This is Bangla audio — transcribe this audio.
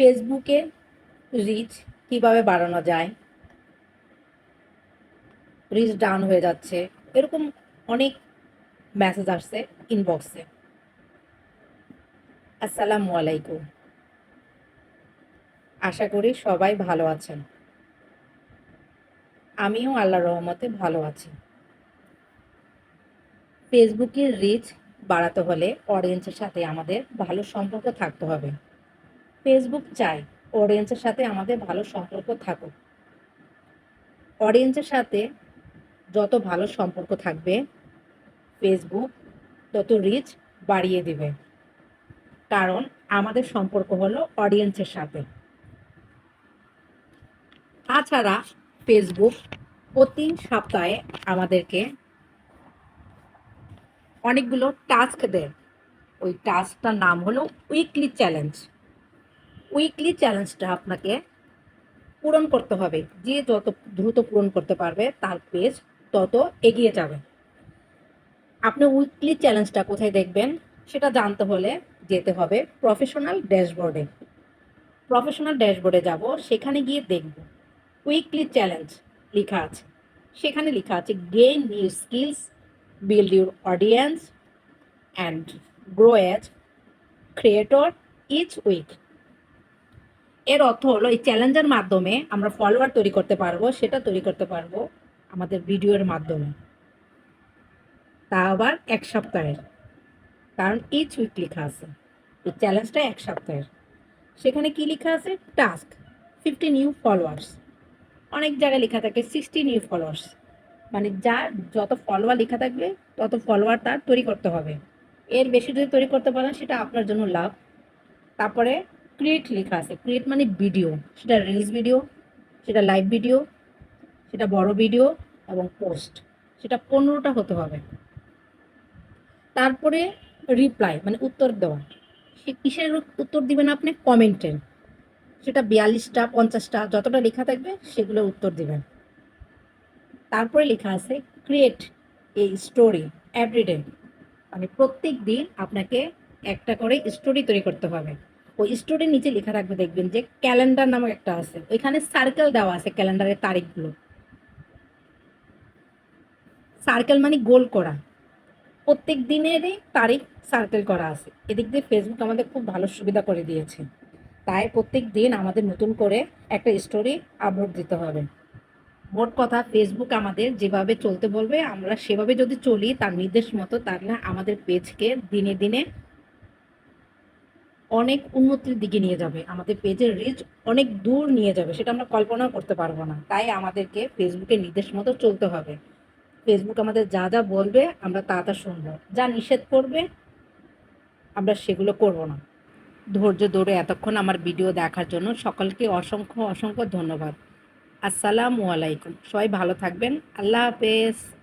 ফেসবুকে রিচ কীভাবে বাড়ানো যায়? রিচ ডাউন হয়ে যাচ্ছে। এরকম অনেক মেসেজ আসছে ইনবক্সে আসসালামু আলাইকুম। আশা করি সবাই ভালো আছেন। আমিও আল্লাহ রহমতে ভালো আছি। ফেসবুকের রিচ বাড়াতে হলে অডিয়েন্সের সাথে আমাদের ভালো সম্পর্ক থাকতে হবে। ফেসবুক চায় অডিয়েন্সের সাথে আমাদের ভালো সম্পর্ক থাকুক। অডিয়েন্সের সাথে যত ভালো সম্পর্ক থাকবে ফেসবুক তত রিচ বাড়িয়ে দিবে। কারণ আমাদের সম্পর্ক হলো অডিয়েন্সের সাথে। তাছাড়া ফেসবুক প্রতি সপ্তাহে আমাদেরকে অনেকগুলো টাস্ক দেয়। ওই টাস্কটার নাম হলো উইকলি চ্যালেঞ্জ উইকলি চ্যালেঞ্জটা আপনাকে পূরণ করতে হবে। যে যত দ্রুত পূরণ করতে পারবে, তার পেজ তত এগিয়ে যাবে। আপনি উইকলি চ্যালেঞ্জটা কোথায় দেখবেন, সেটা জানতে হলে যেতে হবে প্রফেশনাল ড্যাশবোর্ডে প্রফেশনাল ড্যাশবোর্ডে যাব, সেখানে গিয়ে দেখব। উইকলি চ্যালেঞ্জ লেখা আছে। সেখানে লেখা আছে gain new skills build your audience and grow as creator each week এর অর্থ হলো এই চ্যালেঞ্জের মাধ্যমে আমরা ফলোয়ার তৈরি করতে পারব, সেটা তৈরি করতে পারব আমাদের ভিডিওর মাধ্যমে। তা আবার এক সপ্তাহের, কারণ ইচ উইক লেখা আছে। এই চ্যালেঞ্জটা এক সপ্তাহের। সেখানে কি লেখা আছে? টাস্ক ফিফটি নিউ ফলোয়ার্স অনেক জায়গায় লেখা থাকে সিক্সটি নিউ ফলোয়ার্স মানে যার যত ফলোয়ার লেখা থাকবে, তত ফলোয়ার তার তৈরি করতে হবে। এর বেশি যদি তৈরি করতে পারেন, সেটা আপনার জন্য লাভ। তারপরে ক্রিয়েট লেখা আছে। ক্রিয়েট মানে ভিডিও সেটা রিলস ভিডিও সেটা লাইভ ভিডিও সেটা বড় ভিডিও এবং পোস্ট সেটা পনেরোটা হতে হবে। তারপরে রিপ্লাই মানে উত্তর দেওয়া। সে কিসের উত্তর দিবেন আপনি? কমেন্টে সেটা বিয়াল্লিশটা, পঞ্চাশটা, যতটা লেখা থাকবে সেগুলোর উত্তর দিবেন। তারপরে লেখা আছে ক্রিয়েট এই স্টোরি এভরিডে মানে প্রত্যেক দিন আপনাকে একটা করে স্টোরি তৈরি করতে হবে। ওই স্টোরির নিচে লেখা থাকবে, দেখবেন যে ক্যালেন্ডার নামক একটা আছে। ওইখানে সার্কেল দেওয়া আছে ক্যালেন্ডারের তারিখগুলো। সার্কেল মানে গোল করা। প্রত্যেক দিনেরই তারিখ সার্কেল করা আছে। এদিক দিয়ে ফেসবুক আমাদের খুব ভালো সুবিধা করে দিয়েছে। তাই প্রত্যেক দিন আমাদের নতুন করে একটা স্টোরি আপলোড দিতে হবে। মোট কথা ফেসবুক আমাদের যেভাবে চলতে বলবে, আমরা সেভাবে যদি চলি, তার নির্দেশ মতো তাহলে আমাদের পেজকে দিনে দিনে অনেক উন্নতির দিকে নিয়ে যাবে। আমাদের পেজের রিচ অনেক দূর নিয়ে যাবে, সেটা আমরা কল্পনাও করতে পারব না। তাই আমাদেরকে ফেসবুকের নির্দেশ মতো চলতে হবে। ফেসবুক আমাদের যা যা বলবে, আমরা তা তা শুনব। যা নিষেধ করবে, আমরা সেগুলো করব না। ধৈর্য ধরে এতক্ষণ আমার ভিডিও দেখার জন্য সকলকে অসংখ্য অসংখ্য ধন্যবাদ। আসসালামু আলাইকুম। সবাই ভালো থাকবেন। আল্লাহ হাফেজ।